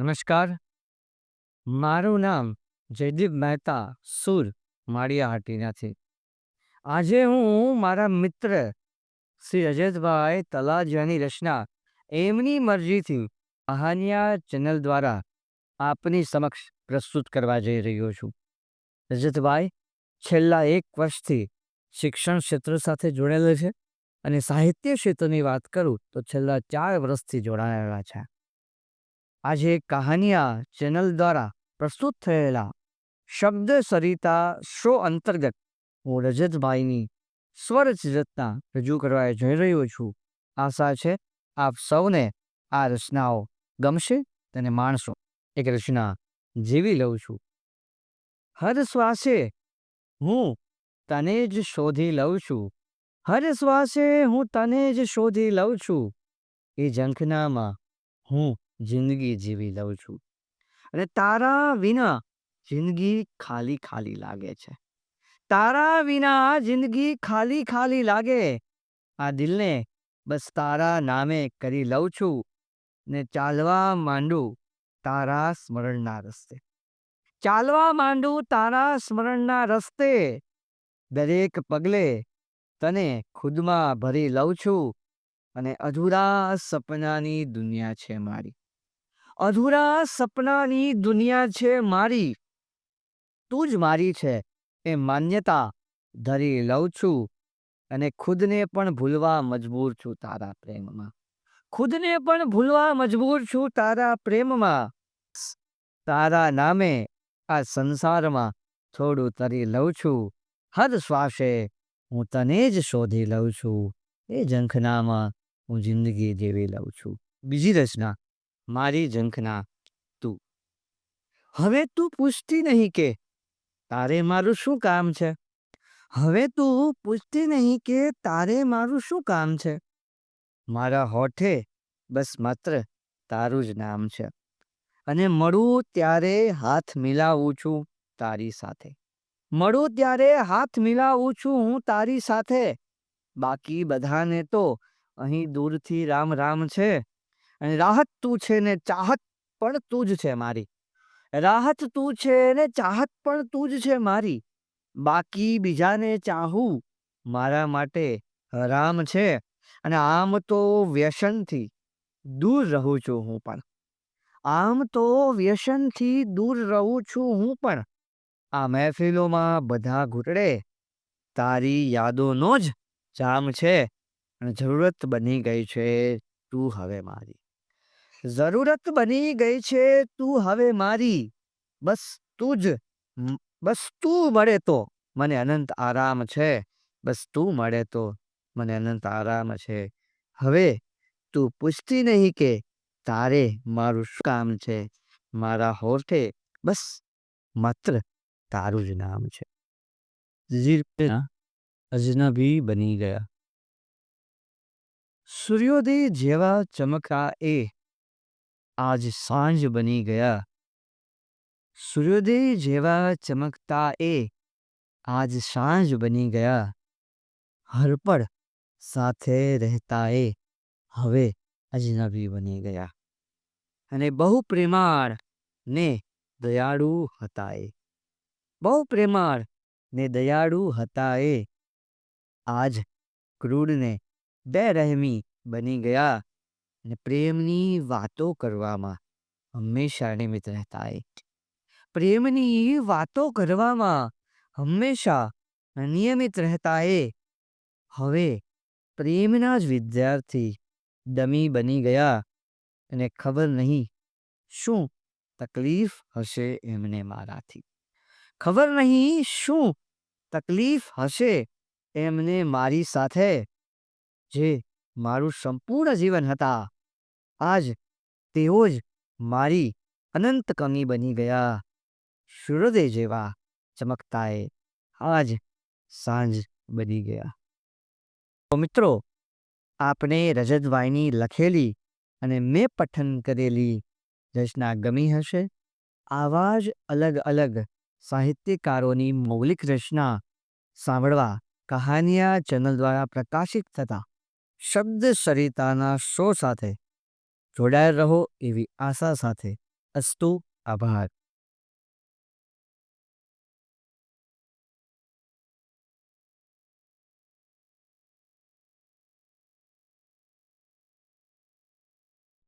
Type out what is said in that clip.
નમસ્કાર. મારું નામ જયદીપ મહેતા સુર માળિયાહાટીનાથી. આજે હું મારા મિત્ર શ્રી રજતભાઈ તલાજાની રચના એમની મરજીથી કહાનિયા ચેનલ દ્વારા આપની સમક્ષ પ્રસ્તુત કરવા જઈ રહ્યો છું. રજતભાઈ, છેલ્લા એક વર્ષથી શિક્ષણ ક્ષેત્ર સાથે જોડાયેલા છે અને સાહિત્ય ક્ષેત્રની વાત કરું તો છેલ્લા ચાર વર્ષથી જોડાયેલા છે. આજે કહાનિયા ચેનલ દ્વારા પ્રસ્તુત થયેલા શબ્દ સરિતા શો અંતર્ગત હું રજતભાઈની સ્વરચ રચના રજૂ કરવા જઈ રહ્યો છું. આશા છે આપ સૌને આ રચનાઓ ગમશે તેને માણશો. એક રચના જીવી લઉં છું. હર શ્વાસે હું તને જ શોધી લઉં છું. હર શ્વાસે હું તને જ શોધી લઉં છું. એ ઝંખનામાં હું જિંદગી જીવી લઉં છું. અને તારા વિના જિંદગી ખાલી ખાલી લાગે છે. તારા વિના જિંદગી ખાલી ખાલી લાગે. આ દિલને બસ તારા નામે કરી લઉં છું ને ચાલવા માંડું તારા સ્મરણના રસ્તે. ચાલવા માંડું તારા સ્મરણના રસ્તે. દરેક પગલે તને ખુદમાં ભરી લઉં છું. અને અધૂરા સપનાની દુનિયા છે મારી. અધૂરા સપનાની દુનિયા છે મારી. તું જ મારી છે, એ માન્યતા ધરી લઉં છું અને ખુદને પણ ભૂલવા મજબૂર છું તારા પ્રેમમાં. ખુદને પણ ભૂલવા મજબૂર છું તારા પ્રેમમાં. તારા નામે આ સંસારમાં થોડું તરી લઉં છું. હદ શ્વાસે હું તને જ શોધી લઉં છું. એ ઝંખનામાં હું જિંદગી જીવી લઉં છું. બીજી રચના. મારી ઝંખના તું. હવે તું પૂછતી નહીં કે તારે મારું શું કામ છે? હવે તું પૂછતી નહીં કે તારે મારું શું કામ છે? મારા હોઠે બસ માત્ર તારું જ નામ છે. અને મળું ત્યારે હાથ મિલાવું છું તારી સાથે. મળું ત્યારે હાથ મિલાવું છું હું તારી સાથે. બાકી બધાને તો અહીં દૂરથી રામ રામ છે. અને રાહત તું છે ને ચાહત પણ તું જ છે મારી. રાહત તું છે ને ચાહત પણ તું જ છે મારી. બાકી બીજાને ચાહું મારા માટે હરામ છે અને આમ તો વ્યસનથી દૂર રહું છું હું પણ. આમ તો વ્યસનથી દૂર રહું છું હું પણ. આ મહેફિલોમાં બધા ઘૂંટડે તારી યાદોનો જ જામ છે અને જરૂરત બની ગઈ છે તું હવે મારી. જરૂરત બની ગઈ છે તું હવે મારી. બસ તું જ બસ તું મળે તો. મને અનંત આરામ છે. બસ તું મળે તો. મને અનંત આરામ છે. હવે તું પૂછતી નહીં કે તારે મારું શું કામ છે? મારા હોઠે બસ માત્ર તારું જ નામ છે. અજનબી બની ગયા. સૂર્યોદય જેવા ચમકા એ આજ સાંજ બની ગયા સૂર્યોદય જેવા ચમકતા એ આજ સાંજ બની ગયા હરપળ સાથે રહેતા એ હવે અજનબી બની ગયા અને બહુ પ્રેમાળ ને દયાળુ હતા એ બહુ પ્રેમાળ ને દયાળુ હતા એ આજ ક્રૂરને બેરહેમી બની ગયા અને પ્રેમની વાતો કરવામાં હંમેશા નિમિત્ત રહેતા પ્રેમની વાતો કરવામાં હંમેશા નિયમિત રહેતા એ. હવે પ્રેમના જ વિદ્યાર્થી દમી બની ગયા અને ખબર નહીં શું તકલીફ હશે એમને મારાથી. ખબર નહીં શું તકલીફ હશે એમને મારી સાથે જે મારું સંપૂર્ણ જીવન હતા. આજ તેઓ જ મારી અનંત કમી બની ગયા. સૂર્યોદય જેવા ચમકતાએ આજ સાંજ બની ગયા. તો મિત્રો, આપને રજતભાઈની લખેલી અને મેં પઠન કરેલી રચના ગમી હશે? આવા જ અલગ અલગ સાહિત્યકારોની મૌલિક રચના સાંભળવા કહાનિયા ચેનલ દ્વારા પ્રકાશિત થતા શબ્દ સરિતાના શો સાથે જોડાયેલ રહો એવી આશા સાથે અસ્તુ આભાર.